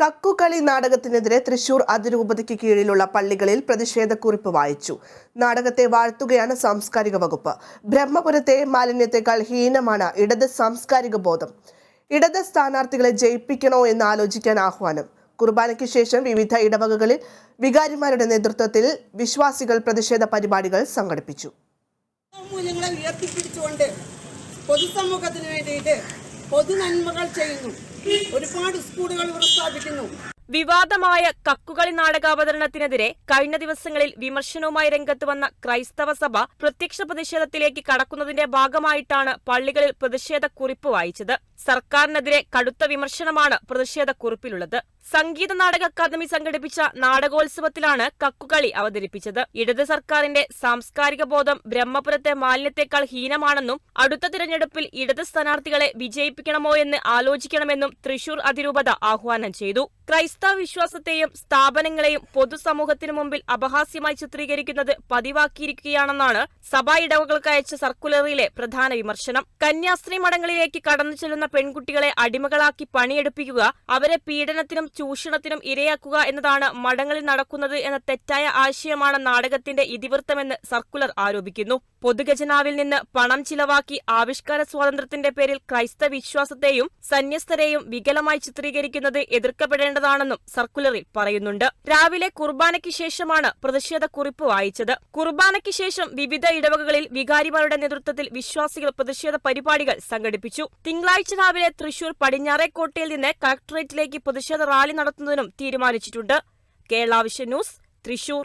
കക്കുകളി നാടകത്തിനെതിരെ തൃശൂർ അതിരൂപതയ്ക്ക് കീഴിലുള്ള പള്ളികളിൽ പ്രതിഷേധക്കുറിപ്പ് വായിച്ചു. നാടകത്തെ വാഴ്ത്തുകയാണ് സാംസ്കാരിക വകുപ്പ്. ബ്രഹ്മപുരത്തെ മാലിന്യത്തെക്കാൾ ഹീനമാണ് ഇടത് സാംസ്കാരിക ബോധം. ഇടത് സ്ഥാനാർത്ഥികളെ ജയിപ്പിക്കണോ എന്ന് ആലോചിക്കാൻ ആഹ്വാനം. കുർബാനയ്ക്ക് ശേഷം വിവിധ ഇടവകകളിൽ വികാരിമാരുടെ നേതൃത്വത്തിൽ വിശ്വാസികൾ പ്രതിഷേധ പരിപാടികൾ സംഘടിപ്പിച്ചു. മൂല്യങ്ങളെ ഉയർത്തിപ്പിടിച്ചുകൊണ്ട് പൊതുസമൂഹത്തിന് വേണ്ടിയിട്ട് പൊതുനന്മകൾ ചെയ്യുന്നു. ഒരുപാട് സ്കൂളുകൾ ഇവർ സ്ഥാപിക്കുന്നു. വിവാദമായ കക്കുകളി നാടകാവതരണത്തിനെതിരെ കഴിഞ്ഞ ദിവസങ്ങളിൽ വിമർശനവുമായി രംഗത്ത് വന്ന ക്രൈസ്തവ സഭ പ്രത്യക്ഷ പ്രതിഷേധത്തിലേക്ക് കടക്കുന്നതിന്റെ ഭാഗമായിട്ടാണ് പള്ളികളിൽ പ്രതിഷേധക്കുറിപ്പ് വായിച്ചത്. സർക്കാരിനെതിരെ കടുത്ത വിമർശനമാണ് പ്രതിഷേധക്കുറിപ്പിലുള്ളത് സംഗീത നാടക അക്കാദമി സംഘടിപ്പിച്ച നാടകോത്സവത്തിലാണ് കക്കുകളി അവതരിപ്പിച്ചത്. ഇടത് സർക്കാരിന്റെ സാംസ്കാരിക ബോധം ബ്രഹ്മപുരത്തെ മാലിന്യത്തെക്കാൾ ഹീനമാണെന്നും അടുത്ത തിരഞ്ഞെടുപ്പിൽ ഇടത് സ്ഥാനാർത്ഥികളെ വിജയിപ്പിക്കണമോ എന്ന് ആലോചിക്കണമെന്നും തൃശൂർ അതിരൂപത ആഹ്വാനം ചെയ്തു. ക്രൈസ്തവ വിശ്വാസത്തെയും സ്ഥാപനങ്ങളെയും പൊതുസമൂഹത്തിനു മുമ്പിൽ അപഹാസ്യമായി ചിത്രീകരിക്കുന്നത് പതിവാക്കിയിരിക്കുകയാണെന്നാണ് സഭാ ഇടവകൾക്ക് സർക്കുലറിയിലെ പ്രധാന വിമർശനം. കന്യാസ്ത്രീ മഠങ്ങളിലേക്ക് കടന്നു ചെല്ലുന്ന പെൺകുട്ടികളെ അടിമകളാക്കി പണിയെടുപ്പിക്കുക അവരെ പീഡനത്തിനും ചൂഷണത്തിനും ഇരയാക്കുക എന്നതാണ് മഠങ്ങളിൽ നടക്കുന്നത് എന്ന തെറ്റായ ആശയമാണ് നാടകത്തിന്റെ ഇതിവൃത്തമെന്ന് സർക്കുലർ ആരോപിക്കുന്നു. പൊതുഖജനാവിൽ നിന്ന് പണം ചിലവാക്കി ആവിഷ്കാര സ്വാതന്ത്ര്യത്തിന്റെ പേരിൽ ക്രൈസ്തവ വിശ്വാസത്തെയും സന്യസ്തരെയും വികലമായി ചിത്രീകരിക്കുന്നത് എതിർക്കപ്പെടേണ്ടതാണെന്നും സർക്കുലറിൽ പറയുന്നുണ്ട്. രാവിലെ കുർബാനയ്ക്ക് ശേഷമാണ് പ്രതിഷേധ കുറിപ്പ് വായിച്ചത്. കുർബാനയ്ക്ക് ശേഷം വിവിധ ഇടവകകളിൽ വികാരിമാരുടെ നേതൃത്വത്തിൽ വിശ്വാസികൾ പ്രതിഷേധ പരിപാടികൾ സംഘടിപ്പിച്ചു. തിങ്കളാഴ്ച രാവിലെ തൃശൂർ പടിഞ്ഞാറേക്കോട്ടയിൽ നിന്ന് കളക്ടറേറ്റിലേക്ക് പ്രതിഷേധ റാലി നടത്തുന്നതിനും തീരുമാനിച്ചിട്ടുണ്ട്. Kerala Vision News Thrissur.